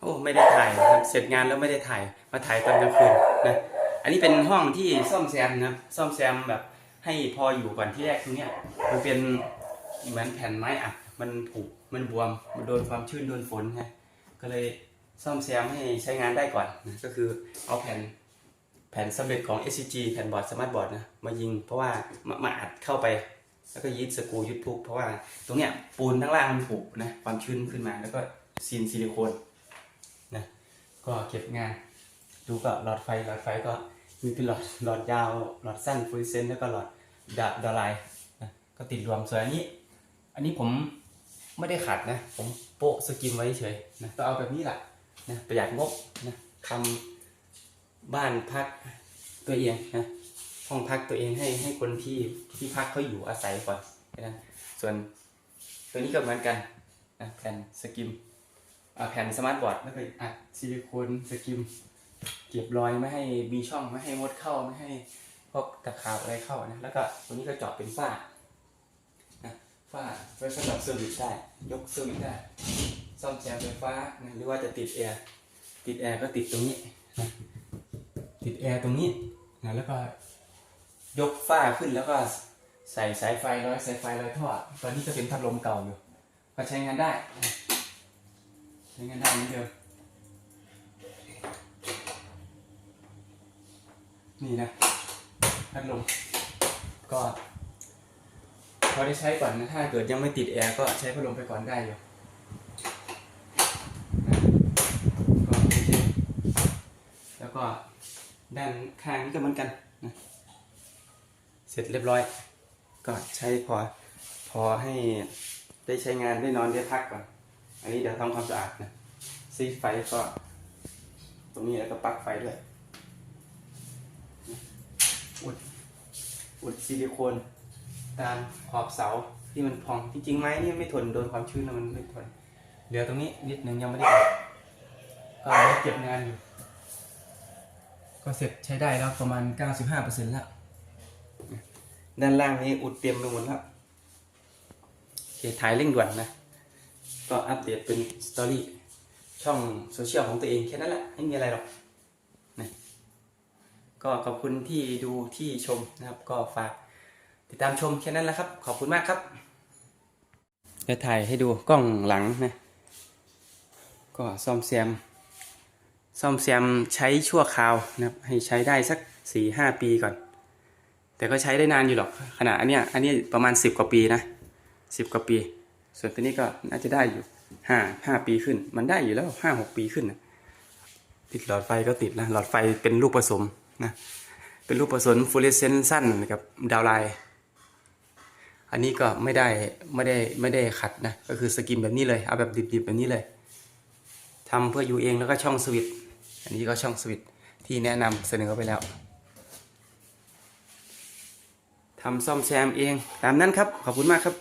โอ้ไม่ได้ถ่ายครับเสร็จงานแล้วไม่ได้ถ่ายมาถ่ายตอนกลางคืนนะอันนี้เป็นห้องที่ซ่อมแซมนะครับซ่อมแซมแบบให้พออยู่ก่อนที่แรกตรงเนี้ยมันเป็นเหมือนแผ่นไม้อัดมันผุมันบวมมันโดนความชื้นโดนฝนไงก็เลยซ่อมแซมให้ใช้งานได้ก่อนนะก็คือเอาแผ่นแผ่นสำเร็จของ SCG แผ่นบอร์ดสมาร์ทบอร์ดนะมายิงเพราะว่ามามาอัดเข้าไป แล้วก็ยึดสกูยึดพุกเพราะว่าตรงเนี้ยปูนข้างล่างมันผุนะความชื้นขึ้นมาแล้วก็ซีนซิลิโคน ก็เก็บงาน ดูก็หลอดไฟหลอดไฟก็มีเป็นหลอดหลอดยาวหลอดสั้นฟูเสเซนแล้วก็หลอดดาดอไลน์นะก็ติดรวมส่วนอันนี้ อันนี้ผมไม่ได้ขัดนะ ผมโปะสกิมไว้เฉยนะก็เอาแบบนี้แหละนะประหยัดงบนะทำบ้านพักตัวเองนะห้องพักตัวเองให้ให้คนที่ที่พักเขาอยู่อาศัยก่อนนั้นส่วนตัวนี้ก็เหมือนกันนะแผ่นสกิม แผ่นสมาร์ทบอร์ดแล้วก็อัดซิลิโคนสกิม เก็บรอยไม่ให้มีช่องไม่ให้มดเข้าไม่ให้พวกตะขาบอะไรเข้านะ แล้วก็ตัวนี้ก็เจาะเป็นฝ้านะฝ้าไว้สำหรับเซอร์วิสได้ยกเซอร์วิสได้ ซ่อมแซมไฟฟ้านะหรือว่าจะติดแอร์ติดแอร์ก็ติดตรงนี้นะติดแอร์ตรงนี้นะแล้วก็ยกฝ้าขึ้นแล้วก็ใส่สายไฟร้อยสายไฟร้อยท่อตอนนี้ก็เป็นพัดลมเก่าอยู่ก็ใช้งานได้นะ ช้งานได้เหมือนเดิมนี่นะพัดลมก็พอได้ใช้ก่อนนะถ้าเกิดยังไม่ติดแอร์ก็ใช้พัดลมไปก่อนได้อยู่ก็โอเคแล้วก็ด้านข้างนี้ก็เหมือนกันนะเสร็จเรียบร้อย ก็ใช้พอพอให้ได้ใช้งานได้นอนได้พักก่อน อันนี้เดี๋ยวทำความสะอาดนะซีดไฟก็ ตรงนี้แล้วก็ปลั๊กไฟด้วยอุดอุดซิลิโคนตามขอบเสาที่มันพองจริงๆไม้นี่ไม่ทนโดนความชื้นนะมันไม่ทนเหลือตรงนี้นิดนึงยังไม่ได้อัดก็เหลือเก็บงานอยู่ ก็เสร็จใช้ได้แล้วประมาณ 95%แล้วด้านล่างนี้อุดเตรียมไปหมดแล้วโอเคถ่ายเร่งด่วนนะ ก็อัปเดตเป็นสตอรี่ช่องโซเชียลของตัวเองแค่นั้นแหละไม่มีอะไรหรอกนะก็ขอบคุณที่ดูที่ชมนะครับ ก็ฝากติดตามชมแค่นั้นแหละครับ ขอบคุณมากครับจะถ่ายให้ดูกล้องหลังนะก็ซ่อมแซมซ่อมแซมใช้ชั่วคราวนะครับ ให้ใช้ได้สักสี่ห้าปีก่อน แต่ก็ใช้ได้นานอยู่หรอกขนาดอันเนี้ยอันนี้ประมาณสิบกว่าปีนะสิบกว่าปี ส่วนตัวนี้ก็น่าจะได้อยู่ห้าห้าปีขึ้น มันได้อยู่แล้วห้าหกปีขึ้นนะติดหลอดไฟก็ติดนะหลอดไฟเป็นลูกผสมนะเป็นลูกผสมฟลูออเรสเซนต์สั้นกับดาวไลน์อันนี้ก็ไม่ได้ไม่ได้ไม่ได้ขัดนะก็คือสกิมแบบนี้เลยเอาแบบดิบๆแบบนี้เลยทำเพื่ออยู่เองแล้วก็ช่องสวิตอันนี้ก็ช่องสวิตที่แนะนำเสนอไปแล้วทำซ่อมแซมเอง ตามนั้นครับ ขอบคุณมากครับ